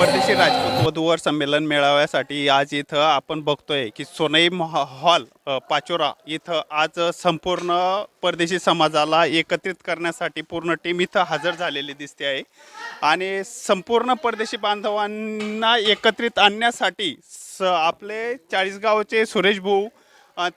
परदेशी राजपूत वधूवर संमेलन मेळाव्यासाठी आज इथं आपण बघतोय की सोनई महा- हॉल पाचोरा इथं आज संपूर्ण परदेशी समाजाला एकत्रित करण्यासाठी पूर्ण टीम इथं हजर झालेली दिसते आहे. आणि संपूर्ण परदेशी बांधवांना एकत्रित आणण्यासाठी स आपले चाळीसगावचे सुरेश भाऊ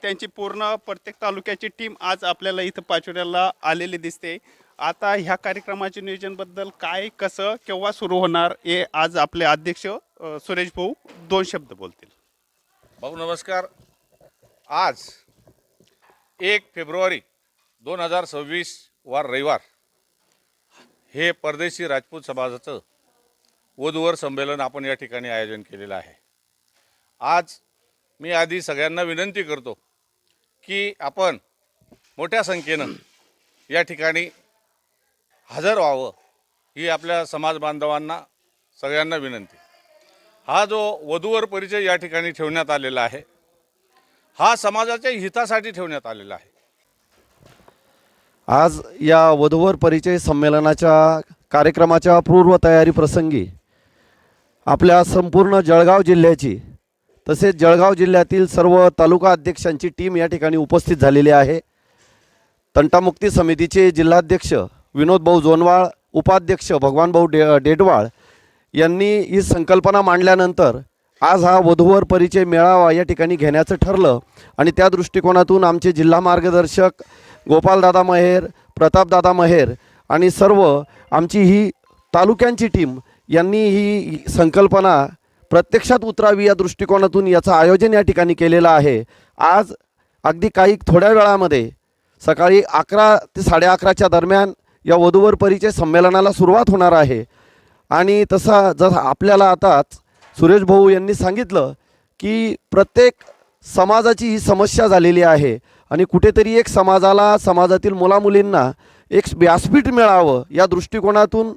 त्यांची पूर्ण प्रत्येक तालुक्याची टीम आज आपल्याला इथं पाचोऱ्याला आलेली दिसते. आता ह्या कार्यक्रमाचे नियोजनबद्दल काय कसं केव्हा सुरू होणार हे आज आपले अध्यक्ष अ, सुरेश भाऊ दोन शब्द बोलतील. भाऊ नमस्कार. आज एक फेब्रुवारी दोन हजार सव्वीस वार रविवार. हे परदेशी राजपूत समाजाचं वधूवर संमेलन आपण या ठिकाणी आयोजन केलेलं आहे. आज मी आधी सगळ्यांना विनंती करतो की आपण मोठ्या संख्येनं या ठिकाणी हजर व्हावं ही आपल्या समाज बांधवांना सगळ्यांना विनंती. हा जो वधूवर परिचय या ठिकाणी ठेवण्यात आलेला आहे हा समाजाच्या हितासाठी ठेवण्यात आलेला आहे. आज या वधूवर परिचय संमेलनाच्या कार्यक्रमाच्या पूर्वतयारी प्रसंगी आपल्या संपूर्ण जळगाव जिल्ह्याची तसेच जळगाव जिल्ह्यातील सर्व तालुका अध्यक्षांची टीम या ठिकाणी उपस्थित झालेली आहे. तंटामुक्ती समितीचे जिल्हाध्यक्ष विनोद भाऊ जोनवाळ उपाध्यक्ष भगवान भाऊ डे डेडवाळ यांनी ही संकल्पना मांडल्यानंतर आज हा वधूवर परिचय मेळावा या ठिकाणी घेण्याचं ठरलं आणि त्या दृष्टिकोनातून आमचे जिल्हा मार्गदर्शक गोपालदादा महेर प्रतापदादा महेर आणि सर्व आमची ही तालुक्यांची टीम यांनी ही संकल्पना प्रत्यक्षात उतरावी या दृष्टिकोनातून याचं आयोजन या ठिकाणी केलेलं आहे. आज अगदी काही थोड्या वेळामध्ये सकाळी अकरा ते साडे अकराच्या दरम्यान या वधूवर परिचय संमेलनाला सुरुवात होणार आहे. आणि तसा जसं आपल्याला आताच सुरेश भाऊ यांनी सांगितलं की प्रत्येक समाजाची ही समस्या झालेली आहे आणि कुठेतरी एक समाजाला समाजातील मुलामुलींना एक व्यासपीठ मिळावं या दृष्टिकोनातून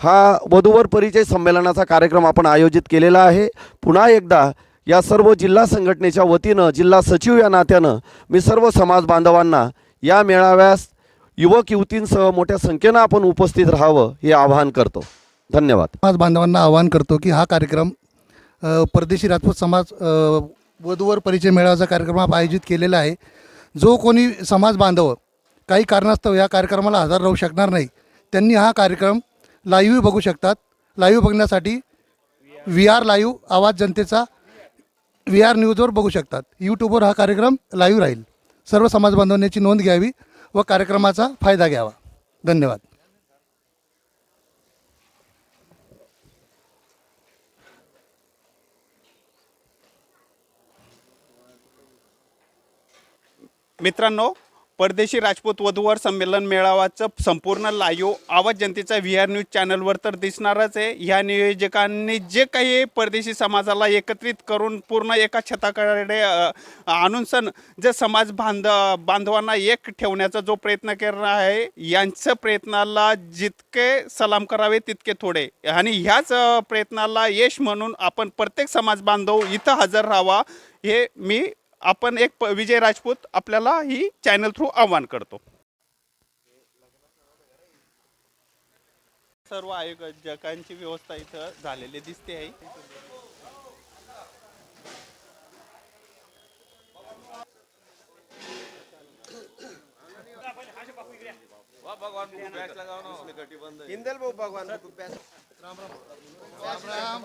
हा वधूवर परिचय संमेलनाचा कार्यक्रम आपण आयोजित केलेला आहे. पुन्हा एकदा या सर्व जिल्हा संघटनेच्या वतीनं जिल्हा सचिव या नात्यानं मी सर्व समाज बांधवांना या मेळाव्यास युवक युवतींसह मोठ्या संख्येनं आपण उपस्थित राहावं हे आवाहन करतो. धन्यवाद. समाज बांधवांना आवाहन करतो की हा कार्यक्रम अ, परदेशी राजपूत समाज अ, वधूवर परिचय मेळाव्याचा कार्यक्रम आयोजित केलेला आहे. जो कोणी समाज बांधव काही कारणास्तव या कार्यक्रमाला हजर राहू शकणार नाही त्यांनी हा कार्यक्रम लाईव्ह बघू शकतात. लाईव्ह बघण्यासाठी व्ही आर लाईव्ह आवाज जनतेचा व्ही आर न्यूजवर बघू शकतात. यूट्यूबवर हा कार्यक्रम लाईव्ह राहील. सर्व समाज बांधवांनी याची नोंद घ्यावी. व कार्यक्रमाचा फायदा घ्यावा. धन्यवाद. मित्रांनो परदेशी राजपूत वधूवर संमेलन मेळावाचं संपूर्ण लाईव्ह आवाज जनतेचा व्ही आर न्यूज चॅनलवर तर दिसणारच आहे. ह्या नियोजकांनी जे काही परदेशी समाजाला एकत्रित करून पूर्ण एका छताकडे आणून सण जे समाज बांध बांधवांना एक ठेवण्याचा जो प्रयत्न केला आहे यांचं प्रयत्नाला जितके सलाम करावे तितके थोडे. आणि ह्याच प्रयत्नाला यश म्हणून आपण प्रत्येक समाज बांधव इथं हजर राहावा हे मी आपण एक विजय राजपूत आपल्याला ही चॅनल थ्रू आव्हान करतो. सर्व आयोजकांची व्यवस्था इथं झालेली दिसते आहे. राम राम.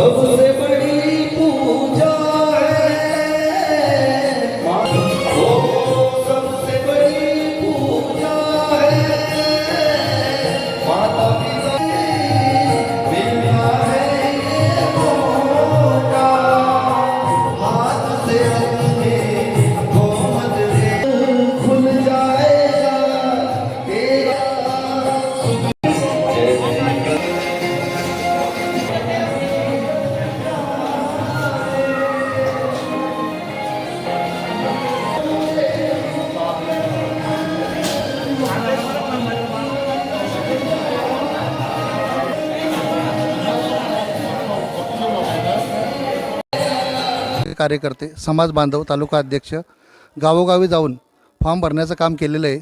Vamos ver. कार्यकर्ते समाज बांधव तालुका अध्यक्ष गावोगावी जाऊन फॉर्म भरण्याचं काम केलेलं आहे.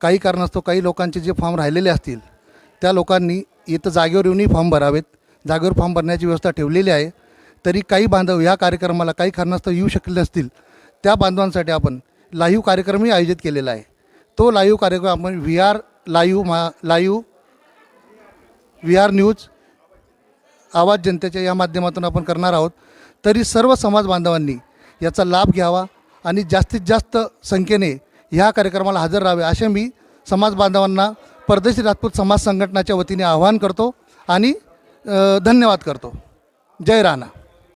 काही कारणास्तव काही लोकांचे जे फॉर्म राहिलेले असतील त्या लोकांनी इथं जागेवर येऊनही फॉर्म भरावेत. जागेवर फॉर्म भरण्याची व्यवस्था ठेवलेली आहे. तरी काही बांधव या कार्यक्रमाला काही कारणास्तव येऊ शकले नसतील त्या बांधवांसाठी आपण लाईव्ह कार्यक्रमही आयोजित केलेला आहे. तो लाईव्ह कार्यक्रम आपण व्ही आर लाईव्ह मा लाईव्ह व्ही आर न्यूज आवाज जनतेच्या या माध्यमातून आपण करणार आहोत. तरी सर्व समाज बांधवांनी याचा लाभ घ्यावा आणि जास्तीत जास्त संख्येने ह्या कार्यक्रमाला हजर राहावे असे मी समाज बांधवांना परदेशी राजपूत समाज संघटनाच्या वतीने आवाहन करतो आणि धन्यवाद करतो. जय राणा.